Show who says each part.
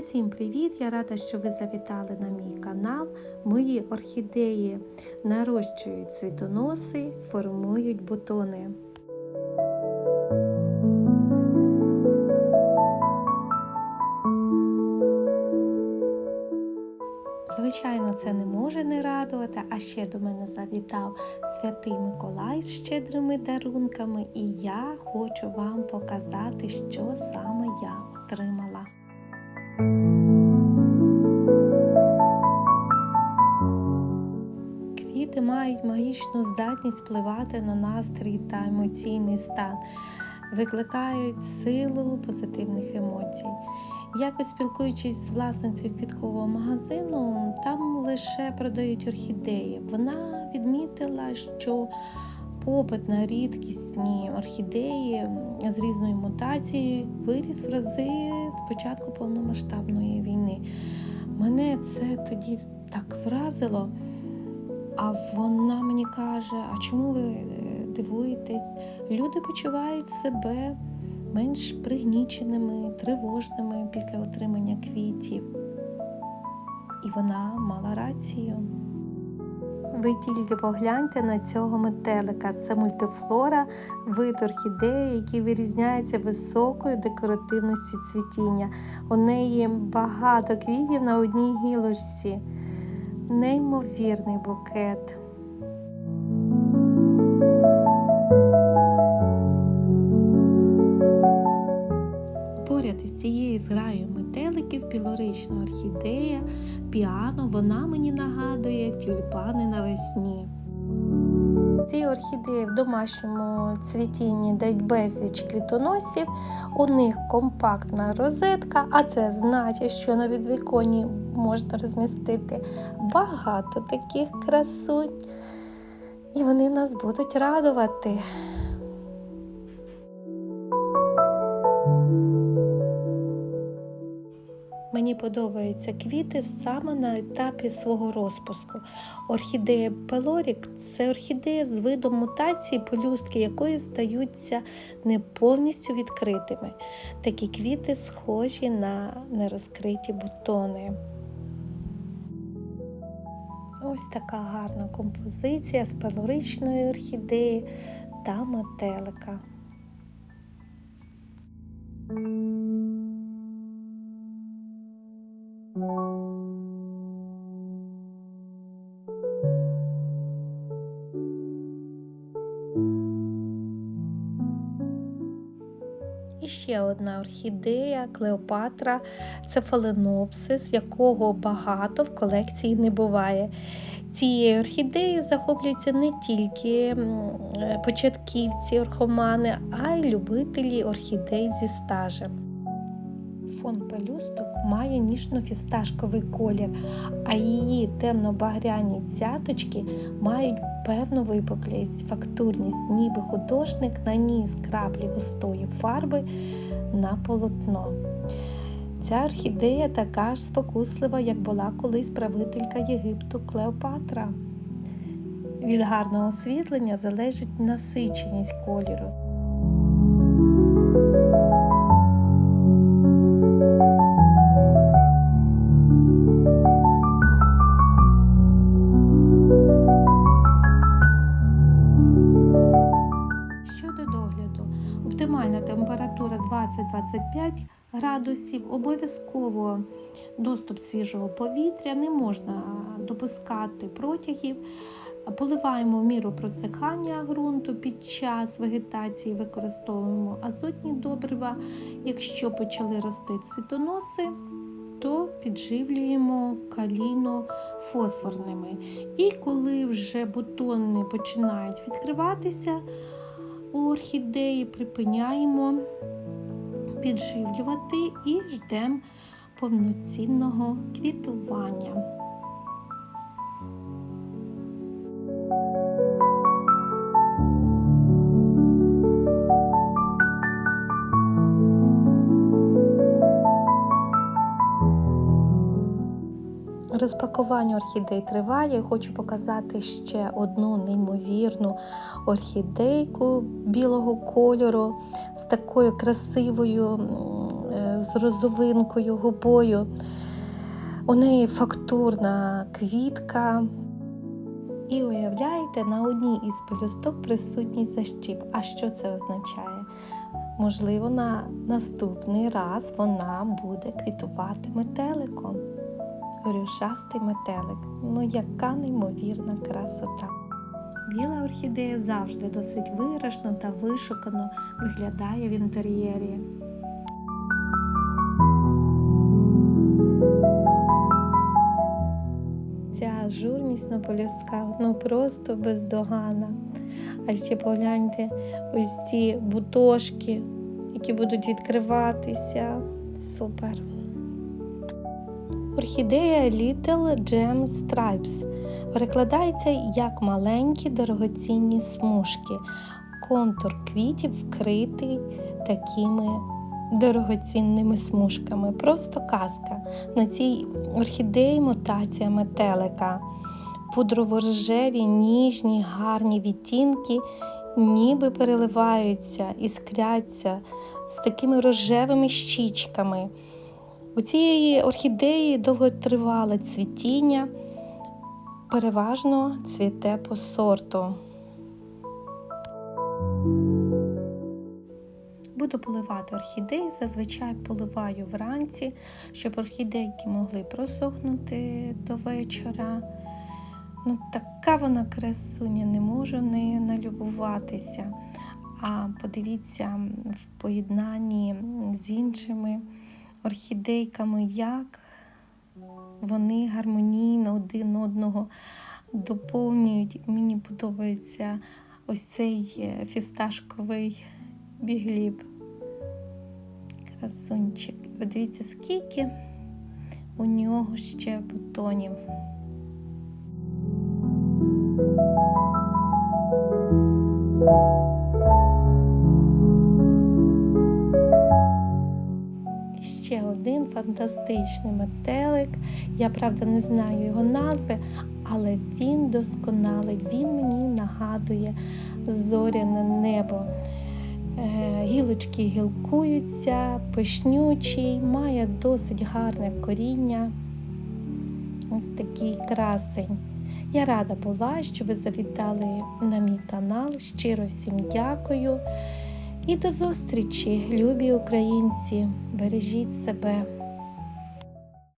Speaker 1: Усім привіт! Я рада, що ви завітали на мій канал. Мої орхідеї нарощують цвітоноси, формують бутони. Звичайно, це не може не радувати, а ще до мене завітав святий Миколай з щедрими дарунками, і я хочу вам показати, що саме я отримала. Квіти мають магічну здатність впливати на настрій та емоційний стан, викликають силу позитивних емоцій. Якось спілкуючись з власницею квіткового магазину, там лише продають орхідеї. Вона відмітила, що попит на рідкісні орхідеї з різною мутацією виріс в рази з початку повномасштабної війни. Мене це тоді так вразило. А вона мені каже: а чому ви е, дивуєтесь? Люди почувають себе менш пригніченими, тривожними після отримання квітів. І вона мала рацію. Ви тільки погляньте на цього метелика. Це мультифлора, вид орхідеї, який вирізняється високою декоративністю цвітіння. У неї багато квітів на одній гілочці. Неймовірний букет. Поряд із цією зграєю метеликів пілорична орхідея, піано, вона мені нагадує тюльпани навесні. Ці орхідеї в домашньому цвітінні дають безліч квітоносів, у них компактна розетка, а це значить, що на відвіконі можна розмістити багато таких красунь, і вони нас будуть радувати. Мені подобаються квіти саме на етапі свого розпуску. Орхідея Пелорік це орхідея з видом мутації, пелюстки якої здаються не повністю відкритими. Такі квіти схожі на нерозкриті бутони. Ось така гарна композиція з пелоричної орхідеї та метелика. І ще одна орхідея Клеопатра це фаленопсис, якого багато в колекції не буває. Цією орхідеєю захоплюються не тільки початківці орхомани, а й любителі орхідей зі стажем. Фон пелюсток має ніжно-фісташковий колір, а її темно-багряні цяточки мають певну випуклість, фактурність, ніби художник наніс краплі густої фарби на полотно. Ця орхідея така ж спокуслива, як була колись правителька Єгипту Клеопатра. Від гарного освітлення залежить насиченість кольору. Оптимальна температура 20-25 градусів, обов'язково доступ свіжого повітря, не можна допускати протягів. Поливаємо в міру просихання ґрунту під час вегетації, використовуємо азотні добрива. Якщо почали рости цвітоноси, то підживлюємо калійно-фосфорними. І коли вже бутони починають відкриватися орхідеї, припиняємо підживлювати і ждемо повноцінного квітування. Розпакування орхідей триває. Хочу показати ще одну неймовірну орхідейку білого кольору з такою красивою е, з розовинкою, губою. У неї фактурна квітка. І уявляєте, на одній із пелюсток присутній защіп. А що це означає? Можливо, на наступний раз вона буде квітувати метеликом. Рюшастий метелик. Ну, яка неймовірна красота. Біла орхідея завжди досить виражено та вишукано виглядає в інтер'єрі. Ця ажурність на полюсках ну просто бездоганна. А ще погляньте ось ці бутошки, які будуть відкриватися. Супер. Орхідея Little Gem Stripes перекладається як маленькі дорогоцінні смужки. Контур квітів вкритий такими дорогоцінними смужками. Просто казка. На цій орхідеї мотація метелика. Пудрово-рожеві, ніжні, гарні відтінки, ніби переливаються, іскряться з такими рожевими щічками. У цієї орхідеї довготривале цвітіння, переважно цвіте по сорту. Буду поливати орхідеї, зазвичай поливаю вранці, щоб орхідейки могли просохнути до вечора. Ну, така вона красуня, не можу нею налюбуватися. А подивіться в поєднанні з іншими орхідейками, як вони гармонійно один одного доповнюють. Мені подобається ось цей фісташковий бігліб. Красунчик. Подивіться, скільки у нього ще бутонів. Ще один фантастичний метелик. Я правда не знаю його назви, але він досконалий. Він мені нагадує зоряне небо. Е, Гілочки гілкуються, пишнючий, має досить гарне коріння. Ось такий красень. Я рада була, що ви завітали на мій канал. Щиро всім дякую. І до зустрічі, любі українці! Бережіть себе!